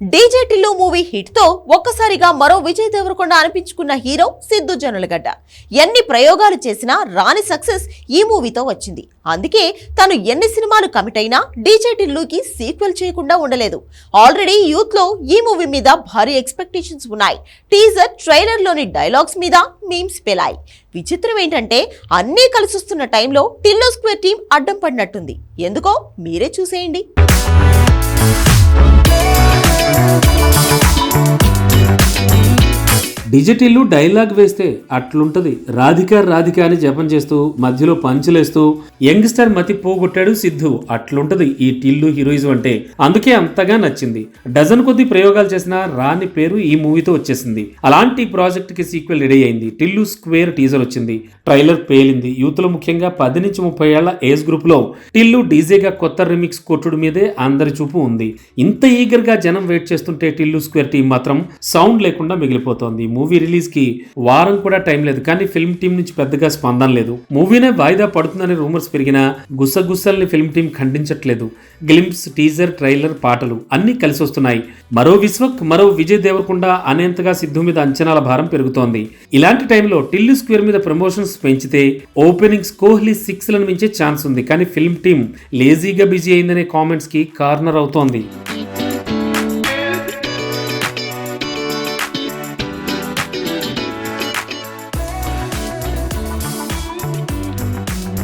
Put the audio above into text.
DJ Tillu movie హిట్తో ఒక్కసారిగా మరో విజయ్ దేవరకొండ అనిపించుకున్న హీరో సిద్ధు జనులగడ్డ ఎన్ని ప్రయోగాలు చేసినా రాని సక్సెస్ ఈ మూవీతో వచ్చింది. అందుకే తను ఎన్ని సినిమాలు కమిట్ అయినా డీజే టిల్లుకి సీక్వెల్ చేయకుండా ఉండలేదు. ఆల్రెడీ యూత్లో ఈ మూవీ మీద భారీ ఎక్స్పెక్టేషన్స్ ఉన్నాయి. టీజర్ ట్రైలర్లోని డైలాగ్స్ మీద మీమ్స్ పెలాయి. విచిత్రం ఏంటంటే అన్నీ కలిసొస్తున్న టైంలో టిల్లో స్క్వేర్ టీం అడ్డం పడినట్టుంది. ఎందుకో మీరే చూసేయండి. Música డిజిటిల్ డైలాగ్ వేస్తే అట్లుంటది. రాధిక రాధిక అని జపం చేస్తూ మధ్యలో పంచులేస్తూ యంగ్స్టర్ మతి పోగొట్టాడు సిద్ధు. అట్లుంటది ఈ టిల్లు హీరోయిజం అంటే. అందుకే అంతగా నచ్చింది. డజన్ కొద్ది ప్రయోగాలు చేసిన రాని పేరు ఈ మూవీతో వచ్చేసింది. అలాంటి ప్రాజెక్ట్కి సీక్వెల్ రెడీ అయింది. టిల్లు స్క్వేర్ టీజర్ వచ్చింది. ట్రైలర్ పేలింది. యూత్లో ముఖ్యంగా పది నుంచి ముప్పై ఏళ్ళ ఏజ్ గ్రూప్లో టిల్లు డీజేగా కొత్త రిమిక్స్ కొట్టుడు మీదే అందరి చూపు ఉంది. ఇంత ఈగర్గా జనం వెయిట్ చేస్తుంటే టిల్లు స్క్వేర్ టీం మాత్రం సౌండ్ లేకుండా మిగిలిపోతోంది. మూవీ రిలీజ్కి వారం కూడా టైం లేదు. కానీ ఫిల్మ్ టీం నుంచి పెద్దగా స్పందన లేదు. మూవీనే వాయిదా పడుతుందనే రూమర్స్ పెరిగినా గుసగుసల్ని ఫిల్మ్ టీం ఖండించట్లేదు. గ్లింప్స్ టీజర్ ట్రైలర్ పాటలు అన్నీ కలిసి వస్తున్నాయి. మరో విశ్వక్ మరో విజయ్ దేవరకొండ అనేంతగా సిద్ధు మీద అంచనాల భారం పెరుగుతోంది. ఇలాంటి టైంలో టిల్లు స్క్వేర్ మీద ప్రమోషన్స్ పెంచితే ఓపెనింగ్స్ కోహ్లీ సిక్స్లను మించే ఛాన్స్ ఉంది. కానీ ఫిల్మ్ టీం లేజీగా బిజీ అయిందనే కామెంట్స్కి కార్నర్ అవుతోంది.